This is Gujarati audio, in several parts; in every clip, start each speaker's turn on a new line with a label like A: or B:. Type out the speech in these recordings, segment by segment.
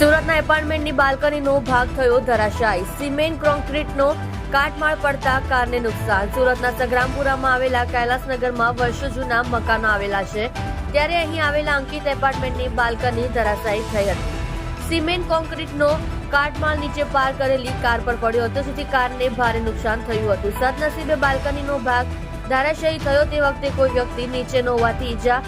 A: સુરતના એપાર્ટમેન્ટની બાલ્કનીનો ભાગ થયો ધરાશાયી. સિમેન્ટ કોન્ક્રીટનો કાટમાળ પડતા કારને નુકસાન. સુરતના સંગ્રામપુરામાં આવેલા કૈલાસનગરમાં વર્ષો જૂના મકાનો આવેલા છે. ત્યારે અહીં આવેલા અંકિત એપાર્ટમેન્ટની બાલ્કની ધરાશાયી થઈ હતી. સિમેન્ટ કોન્ક્રીટનો કાટમાળ નીચે પાર કરેલી કાર પર પડ્યો હતો, જેથી કારને ભારે નુકસાન થયું હતું. સદનસીબે બાલ્કનીનો ભાગ ધરાશાયી થયો તે વખતે કોઈ વ્યક્તિ નીચે હોવાથી ઈજા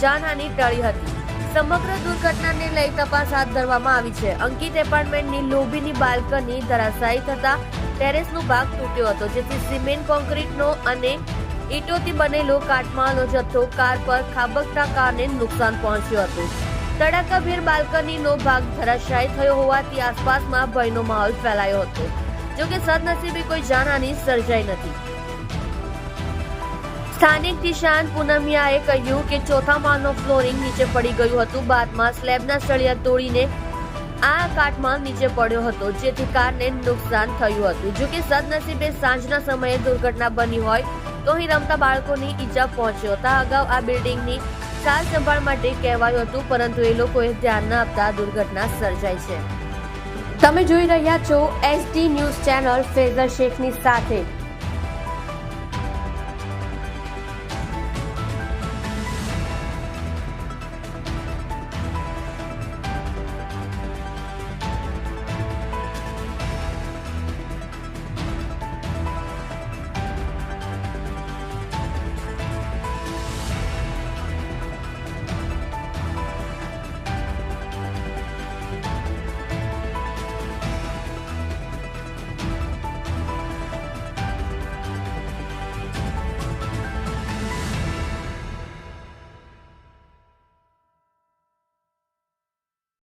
A: જાનહાની ટળી હતી. સમગ્ર દુર્ઘટનાને લઈ તપાસ હાથ ધરવામાં આવી છે. અંકિત એપાર્ટમેન્ટની લોબીની બાલ્કની ધરાશાયી થતા ટેરેસનો ભાગ તૂટ્યો હતો, જેથી સિમેન્ટ, કોન્ક્રીટનો અને ઈંટોથી બનેલો કાટમાળનો જથ્થો કાર પર ખાબકતા કારને નુકસાન પહોંચ્યું હતું. તડાકાભેર બાલ્કનીનો ભાગ ધરાશાયી થયો હોવાથી આસપાસમાં ભયનો માહોલ ફેલાયો હતો. જોકે સદનસીબે કોઈ જાનહાની સર્જાઈ નથી. સ્થાનિક કિસાન પૂનમિયાએ કહ્યું કે ચોથા માળનો ફ્લોરિંગ નીચે પડી ગયું હતું. બાદમાં સ્લેબના સળિયા તોડીને આ કાટમાળ નીચે પડ્યો હતો, જેથી કારને નુકસાન થયું હતું. જો કે સદનસીબે સાંજના સમયે દુર્ઘટના બની હોય તો અહીં રમતા બાળકોની ઈજા પહોંચ્યો હતા. અગાઉ આ બિલ્ડિંગની સાર સંભાળ માટે કહેવાયું હતું, પરંતુ એ લોકોએ ધ્યાન ન આપતા દુર્ઘટના સર્જાઈ છે. તમે જોઈ રહ્યા છો એસડી ન્યૂઝ ચેનલ ફેઝર શેખની સાથે.